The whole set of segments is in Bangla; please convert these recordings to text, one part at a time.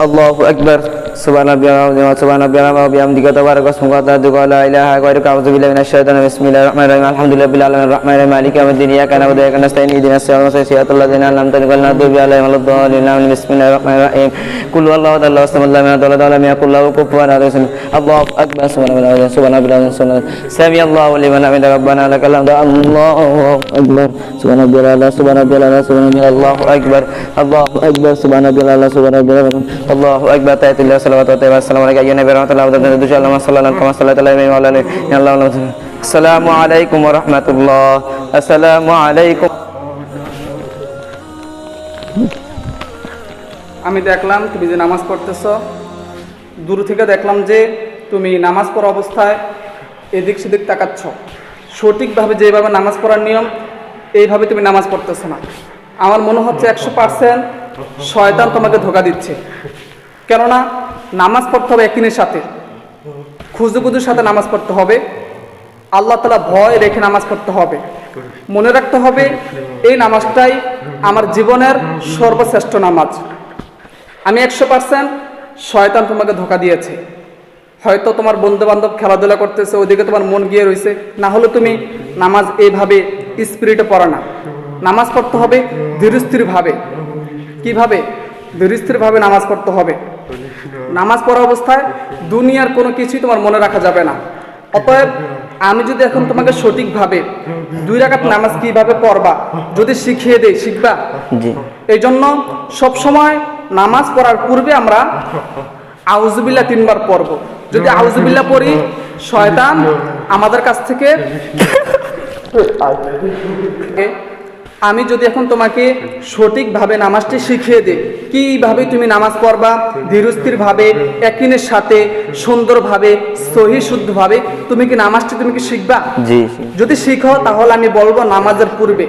الله أكبر. subhanallah subhanallah wa bihamdika tabaraka ismuka ta'ala la ilaha ghairuka bismillahirrahmanirrahim. Alhamdulillahi bil alamin rahmanir maliki yaumiddin iyyaka na'budu wa iyyaka nasta'in ihdinas siratal mustaqim siratal ladzina an'amta bismillahirrahmanirrahim. Qul huwallahu ahad allahu samad lam yalid wa al-akbar subhanallah subhanallah subhanallah al-akbar subhanallah subhanallah subhanallah al-akbar subhanallah subhanallah সালামাত আমি দেখলাম তুমি যে নামাজ পড়তেছ। দূর থেকে দেখলাম যে তুমি নামাজ পড়া অবস্থায় এদিক সেদিক তাকাচ্ছ। সঠিকভাবে যেভাবে নামাজ পড়ার নিয়ম, এইভাবে তুমি নামাজ পড়তেছ না। আমার মনে হচ্ছে একশো পার্সেন্ট শয়তান তোমাকে ধোকা দিচ্ছে। কেননা নামাজ পড়তে হবে একদিনের সাথে। খুজুখুজুর সাথে নামাজ পড়তে হবে। আল্লাহ তালা ভয় রেখে নামাজ পড়তে হবে। মনে রাখতে হবে, এই নামাজটাই আমার জীবনের সর্বশ্রেষ্ঠ নামাজ। আমি একশো পার্সেন্ট শয়তান তোমাকে ধোকা দিয়েছে। হয়তো তোমার বন্ধু বান্ধব খেলাধুলা করতেছে ওইদিকে তোমার মন গিয়ে রয়েছে না হলে তুমি নামাজ এইভাবে স্পিরিটে পড়া না। নামাজ পড়তে হবে ধীরস্থিরভাবে। কীভাবে? ধীরস্থিরভাবে নামাজ পড়তে হবে। নামাজ পড়া অবস্থায় দুনিয়ার কোনো কিছুই তোমার মনে রাখা যাবে না। অতএব আমি যদি এখন তোমাকে সঠিকভাবে দুই রাকাত নামাজ কীভাবে পড়বা যদি শিখিয়ে দেই শিখবা? এই জন্য সবসময় নামাজ পড়ার পূর্বে আমরা আউজুবিল্লা তিনবার পড়ব। যদি আউজুবিল্লা পড়ি শয়তান আমাদের কাছ থেকে আমি যদি এখন তোমাকে সঠিকভাবে নামাজটি শিখিয়ে দিই কীভাবে তুমি নামাজ পড়বা? ধীরস্থিরভাবে একিনের সাথে সুন্দরভাবে সহি শুদ্ধভাবে তুমি কি নামাজটি তুমি কি শিখবা? জি যদি শিখো তাহলে আমি বলব নামাজের পূর্বে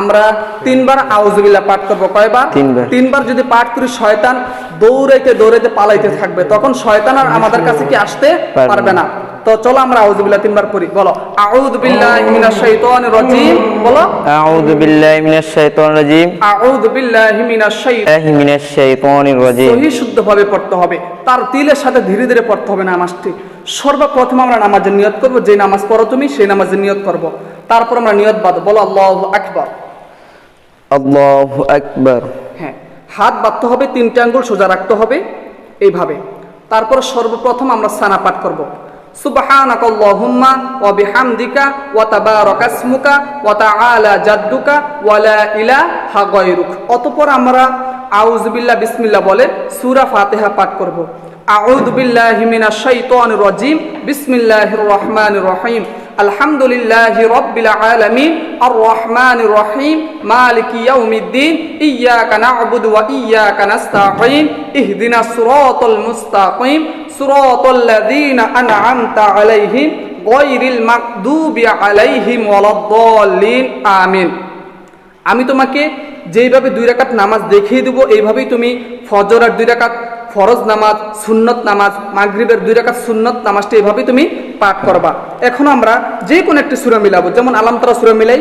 আমরা তিনবার আউজুবিল্লাহ পাঠ করব। কয়বার? তিনবার। তিনবার যদি পাঠ করি শয়তান দৌড়াইতে দৌড়াইতে পালাইতে থাকবে। তখন শয়তান আর আমাদের কাছে কি আসতে পারবে না। তো চলো আমরা আউযু বিল্লাহ তিনবার পড়ি। বলো আউযু বিল্লাহি মিনাশ শাইতানির রাজিম বলো। আউযু বিল্লাহি মিনাশ শাইতানির রাজিম আউযু বিল্লাহি মিনাশ শাইতানির মিনাশ শাইতানির রাজিম সহি শুদ্ধভাবে পড়তে হবে। তার তিলের সাথে ধীরে ধীরে পড়তে হবে নামাজটি। সর্বপ্রথম আমরা নামাজের নিয়ত করব যে নামাজ পড়ো তুমি সেই নামাজের নিয়ত করব। তারপর আমরা নিয়ত বাদ বলো আল্লাহু আকবার। আল্লাহু আকবার। হ্যাঁ হাত বাঁধতে হবে তিনটা আঙ্গুল সোজা রাখতে হবে এইভাবে। তারপর সর্বপ্রথম আমরা সানা পাঠ করব। ওয়া তাবারাকা ইসমুকা ওয়া তাআলা জাদ্দুকা ওয়া লা ইলাহা গায়রুক। অতঃপর আমরা আউযুবিল্লাহ বিসমিল্লাহ বলে সূরা ফাতিহা পাঠ করব। আউযু বিল্লাহি মিনাশ শাইতানির রাজিম। বিসমিল্লাহির রহমানির রহিম। আলহামদুলিল্লাহি রাব্বিল আলামিন আর রহমানির রহিম মালিকি ইয়াউমিদ্দিন ইয়াকা না'বুদু ওয়া ইয়াকা নাস্তাঈন ইহদিনাস সিরাতাল মুস্তাকিম, সিরাতাল লাযীনা আন'আমতা আলাইহিম গায়রিল মাগদুবি আলাইহিম ওয়ালাদ-দাল্লিন, আমিন। আমি তোমাকে যেইভাবে দুই রাকাত নামাজ দেখিয়ে দেবো, এইভাবেই তুমি ফজরের দুই রাকাত ফরজ নামাজ, সুন্নত নামাজ, মাগরীবের দুই রাকাত সুন্নত নামাজটি এভাবে তুমি পাঠ করবা। এখন আমরা যে কোনো একটি সুরা মিলাবো। যেমন আলাম তারা সুরা মিলাই,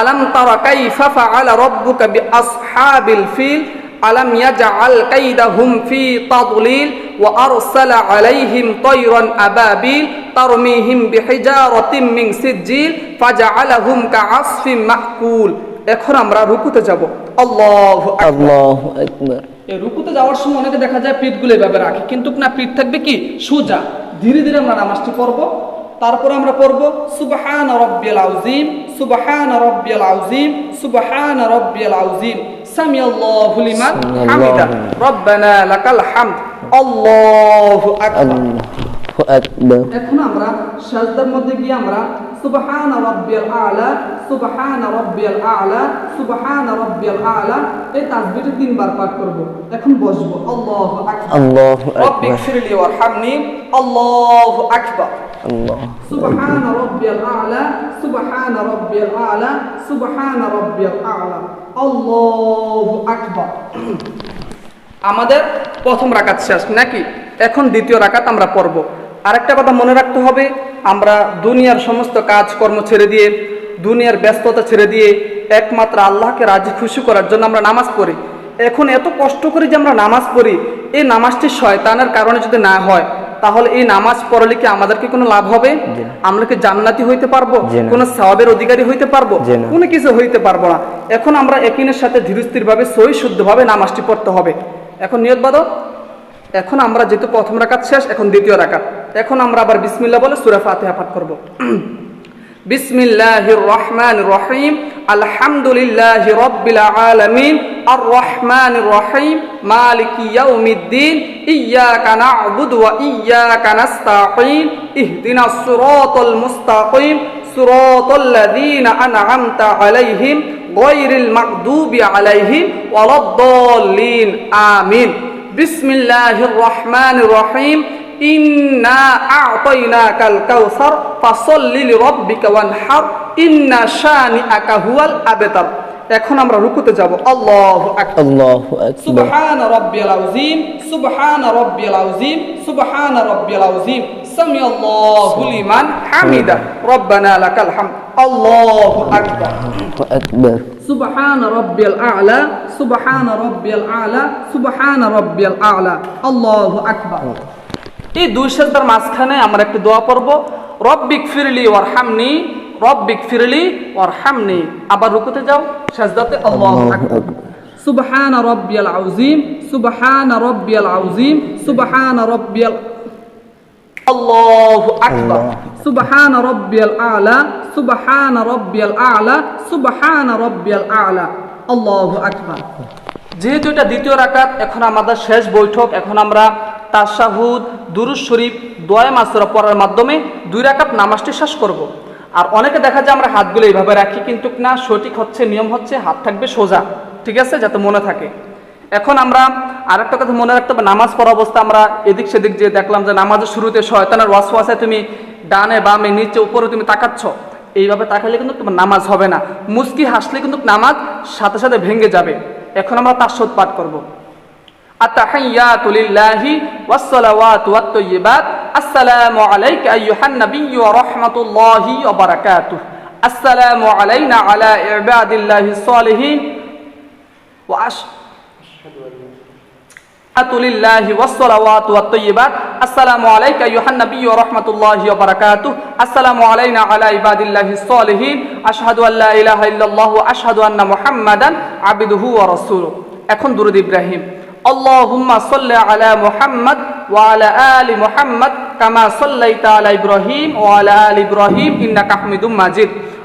আলাম তারা কাইফা ফাআলা রাব্বুকা বিআসহাবিল ফিল, আলাম ইয়াজআল কাইদাহুম ফি তাদলিল ও আরসালা আলাইহিম তায়রান আবাবিল, তারমিহিম বিহিজারাতিম মিন সিজ্জিল কা কাআসফিম মাকুল। এখন আমরা রুকুতে যাব। আল্লাহু আকবার। আকবার। এই রুকুতে যাওয়ার সময় অনেকে দেখা যায় পিঠগুলো এভাবে রাখে। কিন্তু না পিঠ থাকবে কি? সোজা। ধীরে ধীরে আমরা নামাজটি পড়ব। তারপর আমরা পড়ব সুবাহান রব্বিয়াল আউজিম সুবাহান রব্বিয়াল আউজিম সুবাহান রব্বিয়াল আউজিম সামি আল্লাহু লিমান হামিদা রব্বানা লাকাল হামদ আল্লাহু আকবার। এখন আমরা সাজদার মধ্যে গিয়ে আমরা সুবহান রব্বিয়াল আলা সুবহান রব্বিয়াল আলা সুবহান রব্বিয়াল আলা এই তাসবিহটা তিনবার পাঠ করব। এখন বসব। আল্লাহু আকবার। আল্লাহু আকবার। রব্বিক ফিরলি ওয়ারহামনি আল্লাহু আকবার। আল্লাহ সুবহান রব্বিয়াল আলা সুবহান রব্বিয়াল আলা সুবহান রব্বিয়াল আলা। আল্লাহু আকবার। আমাদের প্রথম রাকাত শেষ নাকি? এখন দ্বিতীয় রাকাত আমরা পড়ব। আরেকটা কথা মনে রাখতে হবে আমরা দুনিয়ার সমস্ত কাজকর্ম ছেড়ে দিয়ে দুনিয়ার ব্যস্ততা ছেড়ে দিয়ে একমাত্র আল্লাহকে রাজি খুশি করার জন্য আমরা নামাজ পড়ি। এখন এত কষ্ট করে যে আমরা নামাজ পড়ি এই নামাজটি শয়তানের কারণে যদি না হয় তাহলে এই নামাজ পড়লে কি আমাদেরকে কোনো লাভ হবে? আমরা কি জান্নাতি হইতে পারব? কোনো সওয়াবের অধিকারী হইতে পারব? কোনো কিছু হইতে পারব না। এখন আমরা একিনের সাথে ধীরস্থির ভাবে সহি শুদ্ধভাবে নামাজটি পড়তে হবে। এখন নিয়ত বাদো এখন আমরা যেহেতু প্রথম রাকাত শেষ, এখন দ্বিতীয় রাকাত। এখন আমরা আবার বিসমিল্লাহ বলে সুরা ফাতিহা পাঠ করব। বিসমিল্লাহির রহমানির রহিম আলহামদুলিল্লাহি রাব্বিল আলামিন। আর রহমানির রহিম মালিকি ইয়াউমিদ্দিন। ইয়াকা না'বুদু ওয়া ইয়াকা নাস্তাঈন। ইহদিনাস সিরাতাল মুস্তাকিম। সিরাতাল লাযীনা আন'আমতা আলাইহিম। গায়রিল মাগদুবি আলাইহিম। ওয়ালাদ-দাল্লিন। আমিন। বিসমিল্লাহ রহমান রহিম। ইন্না আতাইনা কাল কাউসার ফাসল্লি লিরাব্বিকা ওয়ানহার ইন্না শানিআকা হুয়াল আবতার। এখন আমরা রুকুতে যাব। আল্লাহু আকবার। আল্লাহু আকবার। সুবহান রাব্বিয়াল আযীম সুবহান রাব্বিয়াল আযীম সামি আল্লাহু লিমান হামিদা। রব্বানা লাকাল হামদ। আল্লাহু আকবার। আকবার। সুবহান রব্বিল আলা সুবহান রব্বিল আলা সুবহান রব্বিল আলা। আল্লাহু আকবার। এই দুই সেজদার মাঝখানে আমরা একটু দোয়া পড়ব। রব্বিক ফিরলি ওয়ার হামনি রব্বিক ফিরলি ওয়ার হামনি আবার রুকুতে যাও সেজদাতে আল্লাহু আকবার। সুবহান রব্বিল আউজিম সুবহান রব্বিল আউজিম সুবহান রব্বিল আল্লাহু আকবার। সুবহান রব্বিয়াল আ'লা সুবহান রব্বিয়াল আ'লা সুবহান রব্বিয়াল আ'লা। আল্লাহু আকবার। যেহেতু এটা দ্বিতীয় রাকাত এখন আমাদের শেষ বৈঠক এখন আমরা তাশাহুদ দুরুজ শরীফ দোয়া মাসুরা পড়ার মাধ্যমে দুই রাকাত নামাজটি শেষ করব। আর অনেকে দেখা যায় আমরা হাতগুলো এইভাবে রাখি কিন্তু না সঠিক হচ্ছে নিয়ম হচ্ছে হাত থাকবে সোজা ঠিক আছে? যাতে মনে থাকে। এখন আমরা আরেকটা কথা মনে রাখতে হবে নামাজ পড়া অবস্থা আমরা এদিক সেদিক যে দেখলাম যে নামাজের শুরুতে শয়তানের ওয়াসওয়াসায় তুমি ডানে বামে নিচে উপরে তুমি তাকাচ্ছ এইভাবে তাকালে কিন্তু তোমার নামাজ হবে না মুস্কি হাসলে কিন্তু নামাজ সাথে সাথে ভেঙে যাবে এখন আমরা তার পাঠ করব التحيات لله والصلوات والطيبات السلام عليك أيها النبي ورحمة الله وبركاته السلام علينا على عباد الله الصالحين وأش আতুলিল্লাহি ওয়াসসালাওয়াতু ওয়াত-তাইয়্যিবাত আসসালামু আলাইকা আইয়ুহান নাবিয়্যু ওয়া রাহমাতুল্লাহি ওয়া বারাকাতুহু। আসসালামু আলাইনা আলা ইবাদিল্লাহিস সলিহিন আশহাদু আল্লা ইলাহা ইল্লাল্লাহ আশহাদু আন্না মুহাম্মাদান আবদুহু ওয়া রাসূলুহু। এখন দুরূদ ইব্রাহিম। আল্লাহুম্মা সাল্লি আলা মুহাম্মাদ ওয়া আলা আলি মুহাম্মাদ কামা সাল্লাইতা আলা ইব্রাহিম ওয়া আলা আলি ইব্রাহিম ইন্নাকা হামিদুম মাজিদ।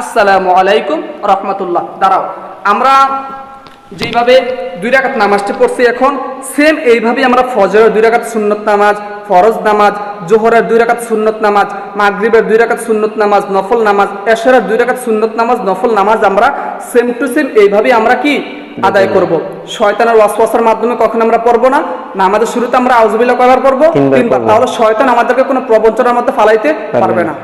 আসসালামু আলাইকুম রহমতুল্লাহ। দাঁড়াও আমরা যেইভাবে দুই রাকাত নামাজটি পড়ছি এখন সেম এইভাবেই আমরা ফজরের দুই রাকাত সুন্নত নামাজ ফরজ নামাজ জোহরের দুই রাকাত সুন্নত নামাজ মাগরিবের দুই রাকাত সুন্নত নামাজ নফল নামাজ এশরের দুই রাকাত সুন্নত নামাজ নফল নামাজ আমরা সেম টু সেম এইভাবেই আমরা কি আদায় করব। শয়তানের ওয়াসওয়াসার মাধ্যমে কখন আমরা পড়ব না না আমাদের শুরুতে আমরা আউজবিল্লাহ করার পড়ব? তিনবার তাহলে শয়তান আমাদেরকে কোনো প্রবঞ্চনার মধ্যে ফালাইতে পারবে না।